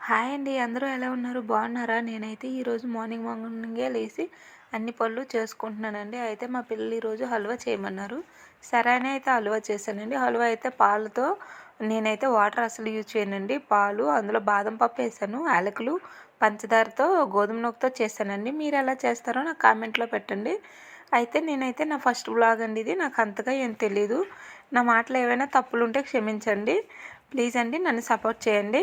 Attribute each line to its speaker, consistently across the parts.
Speaker 1: Hi అండి అందరూ ఎలా ఉన్నారు? బాగున్నారా? నేనైతే ఈరోజు మార్నింగ్ మార్నింగే లేచి అన్ని పనులు చేసుకుంటున్నానండి. అయితే మా పిల్లలు ఈరోజు హల్వా చేయమన్నారు. సరే అని అయితే హల్వా చేశానండి. హల్వా అయితే పాలతో నేనైతే వాటర్ అసలు యూజ్ చేయనండి. పాలు అందులో బాదం పప్పు వేసాను యాలకులు పంచదారతో గోధుమ నూకతో చేశానండి. మీరు ఎలా చేస్తారో నాకు కామెంట్లో పెట్టండి. అయితే నేనైతే నా ఫస్ట్ బ్లాగ్ అండి ఇది. నాకు అంతగా ఏం తెలీదు. నా మాటలు ఏవైనా తప్పులు ఉంటే క్షమించండి. ప్లీజ్ అండి నన్ను సపోర్ట్ చేయండి.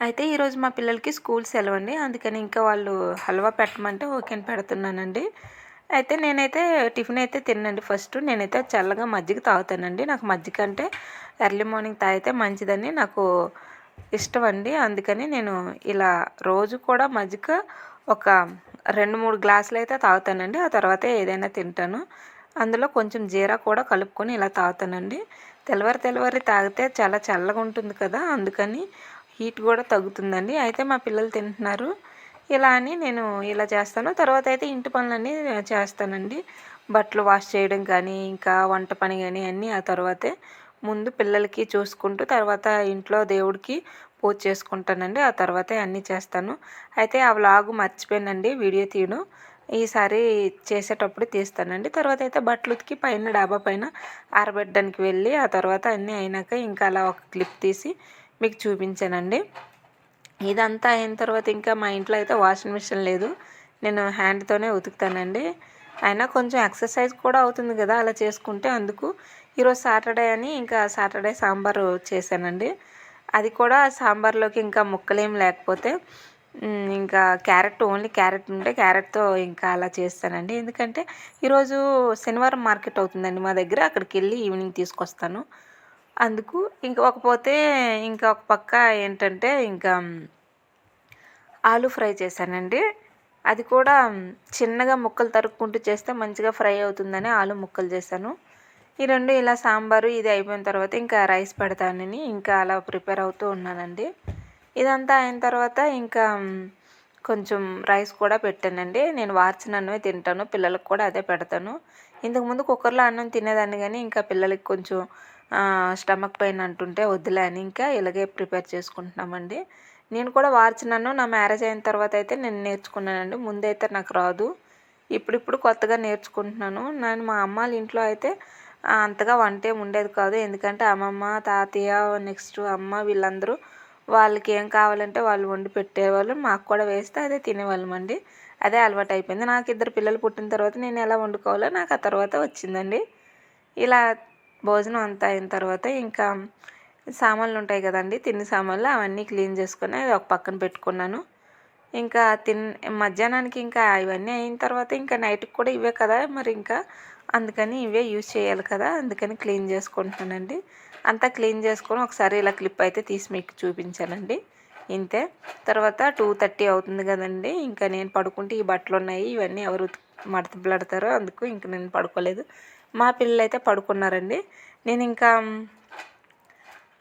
Speaker 1: అయితే ఈరోజు మా పిల్లలకి స్కూల్ సెలవు అండి అందుకని ఇంకా వాళ్ళు హల్వా పెట్టమంటే ఓకే అని పెడుతున్నానండి. అయితే నేనైతే టిఫిన్ అయితే తినండి ఫస్ట్ నేనైతే చల్లగా మజ్జిగ తాగుతానండి. నాకు మజ్జిగ అంటే ఎర్లీ మార్నింగ్ తాగితే మంచిదని నాకు ఇష్టం అండి అందుకని నేను ఇలా రోజు కూడా మజ్జిగ ఒక రెండు మూడు గ్లాసులు అయితే తాగుతానండి. ఆ తర్వాత ఏదైనా తింటాను. అందులో కొంచెం జీరా కూడా కలుపుకొని ఇలా తాగుతానండి. తెల్లవారి తెల్లవారి తాగితే చాలా చల్లగా ఉంటుంది కదా. అందుకని హీట్ కూడా తగ్గుతుందండి. అయితే మా పిల్లలు తింటున్నారు. ఇలా అని నేను ఇలా చేస్తాను. తర్వాత అయితే ఇంటి పనులన్నీ చేస్తానండి. బట్టలు వాష్ చేయడం కానీ ఇంకా వంట పని కానీ అన్నీ ఆ తర్వాతే. ముందు పిల్లలకి చూసుకుంటూ తర్వాత ఇంట్లో దేవుడికి పూజ చేసుకుంటానండి. ఆ తర్వాతే అన్నీ చేస్తాను. అయితే ఆ వ్లాగ్ మర్చిపోయానండి వీడియో తీయడం ఈసారి చేసేటప్పుడు తీస్తానండి. తర్వాత అయితే బట్టలు ఉతికి పైన డాబా పైన ఆరబెట్టడానికి వెళ్ళి ఆ తర్వాత అన్నీ అయినాక ఇంకా అలా ఒక క్లిప్ తీసి మీకు చూపించానండి. ఇదంతా అయిన తర్వాత ఇంకా మా ఇంట్లో అయితే వాషింగ్ మిషన్ లేదు. నేను హ్యాండ్తోనే ఉతుకుతానండి. అయినా కొంచెం ఎక్సర్సైజ్ కూడా అవుతుంది కదా అలా చేసుకుంటే అందుకు ఈరోజు సాటర్డే అని ఇంకా సాటర్డే సాంబార్ చేశానండి. అది కూడా సాంబార్లోకి ఇంకా ముక్కలేం లేకపోతే ఇంకా క్యారెట్ ఓన్లీ క్యారెట్ ఉంటే క్యారెట్తో ఇంకా అలా చేస్తానండి. ఎందుకంటే ఈరోజు శనివారం మార్కెట్ అవుతుందండి మా దగ్గర. అక్కడికి వెళ్ళి ఈవినింగ్ తీసుకొస్తాను. అందుకు ఇంకొకపోతే ఇంకా ఒక పక్క ఏంటంటే ఇంకా ఆలు ఫ్రై చేశానండి. అది కూడా చిన్నగా ముక్కలు తరుక్కుంటూ చేస్తే మంచిగా ఫ్రై అవుతుందని ఆలు ముక్కలు చేశాను. ఈ రెండు ఇలా సాంబారు ఇది అయిపోయిన తర్వాత ఇంకా రైస్ పెడతానని ఇంకా అలా ప్రిపేర్ అవుతూ ఉన్నానండి. ఇదంతా అయిన తర్వాత ఇంకా కొంచెం రైస్ కూడా పెట్టానండి. నేను వార్చిన తింటాను పిల్లలకు కూడా అదే పెడతాను. ఇంతకుముందు కుక్కర్లో అన్నం తినేదాన్ని కానీ ఇంకా పిల్లలకి కొంచెం స్టమక్ పెయిన్ అంటుంటే వద్దులే అని ఇంకా ఇలాగే ప్రిపేర్ చేసుకుంటున్నామండి. నేను కూడా వార్చినాను నా మ్యారేజ్ అయిన తర్వాత అయితే నేను నేర్చుకున్నానండి. ముందైతే నాకు రాదు. ఇప్పుడిప్పుడు కొత్తగా నేర్చుకుంటున్నాను. నేను మా అమ్మ వాళ్ళ ఇంట్లో అయితే అంతగా వంట ఉండేది కాదు. ఎందుకంటే అమ్మమ్మ తాతయ్య నెక్స్ట్ అమ్మ వీళ్ళందరూ వాళ్ళకి ఏం కావాలంటే వాళ్ళు వండి పెట్టేవాళ్ళు. మాకు కూడా వేస్తే అదే తినేవాళ్ళం అండి అదే అలవాటు అయిపోయింది నాకు ఇద్దరు పిల్లలు పుట్టిన తర్వాత నేను ఎలా వండుకోవాలో నాకు ఆ తర్వాత వచ్చిందండి. ఇలా భోజనం అంతా అయిన తర్వాత ఇంకా సామాన్లు ఉంటాయి కదండి. తిని సామాన్లు అవన్నీ క్లీన్ చేసుకొని ఒక పక్కన పెట్టుకున్నాను. ఇంకా తిన్ మధ్యాహ్నానికి ఇంకా ఇవన్నీ అయిన తర్వాత ఇంకా నైట్కి కూడా ఇవే కదా మరి ఇంకా అందుకని ఇవే యూజ్ చేయాలి కదా అందుకని క్లీన్ చేసుకుంటున్నానండి. అంతా క్లీన్ చేసుకొని ఒకసారి ఇలా క్లిప్ అయితే తీసి మీకు చూపించానండి. ఇంతే. తర్వాత టూ థర్టీ అవుతుంది కదండి ఇంకా నేను పడుకుంటే ఈ బట్టలు ఉన్నాయి ఇవన్నీ ఎవరు మడత పెడతారో అందుకు ఇంక నేను పడుకోలేదు. మా పిల్లలు అయితే పడుకున్నారండి. నేను ఇంకా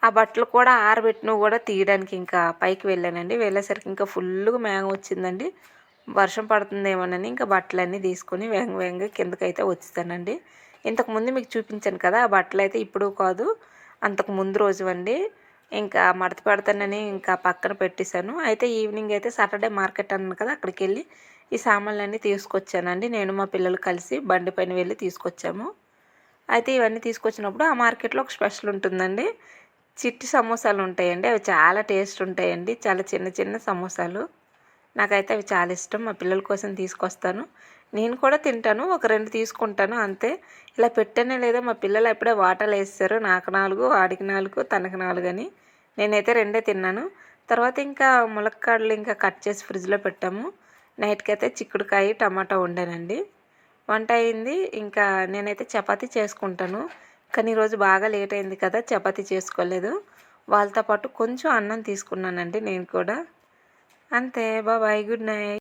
Speaker 1: ఆ బట్టలు కూడా ఆరబెట్టినవి కూడా తీయడానికి ఇంకా పైకి వెళ్ళానండి. వెళ్ళేసరికి ఇంకా ఫుల్గా మేఘం వచ్చిందండి. వర్షం పడుతుందేమోనని ఇంకా బట్టలన్నీ తీసుకొని వేగ వేగంగా కిందకైతే వచ్చేసానండి. ఇంతకుముందు మీకు చూపించాను కదా ఆ బట్టలు అయితే ఇప్పుడు కాదు అంతకు ముందు రోజు అండి ఇంకా మడత పెడతానని ఇంకా పక్కన పెట్టేశాను. అయితే ఈవినింగ్ అయితే సాటర్డే మార్కెట్ అన్నాను కదా అక్కడికి వెళ్ళి ఈ సామాన్లన్నీ తీసుకొచ్చానండి. నేను మా పిల్లలు కలిసి బండి పైన వెళ్ళి తీసుకొచ్చాము. అయితే ఇవన్నీ తీసుకొచ్చినప్పుడు ఆ మార్కెట్లో ఒక స్పెషల్ ఉంటుందండి. చిట్టి సమోసాలు ఉంటాయండి అవి చాలా టేస్ట్ ఉంటాయండి. చాలా చిన్న చిన్న సమోసాలు. నాకైతే అవి చాలా ఇష్టం. మా పిల్లల కోసం తీసుకొస్తాను. నేను కూడా తింటాను. ఒక రెండు తీసుకుంటాను. అంతే. ఇలా పెట్టానే లేదా మా పిల్లలు ఎప్పుడే వాటలు వేస్తారు నాకు నాలుగు వాడికి నాలుగు తనకు నాలుగు అని నేనైతే రెండే తిన్నాను. తర్వాత ఇంకా ములక్కాడలు ఇంకా కట్ చేసి ఫ్రిడ్జ్లో పెట్టాము. నైట్కి అయితే చిక్కుడుకాయ టమాటా వండానండి. వంట అయింది. ఇంకా నేనైతే చపాతి చేసుకుంటాను. కానీ ఈరోజు బాగా లేట్ అయింది కదా చపాతి చేసుకోలేదు. వాళ్ళతో పాటు కొంచెం అన్నం తీసుకున్నానండి నేను కూడా. అంతే. బాబాయ్ గుడ్ నైట్.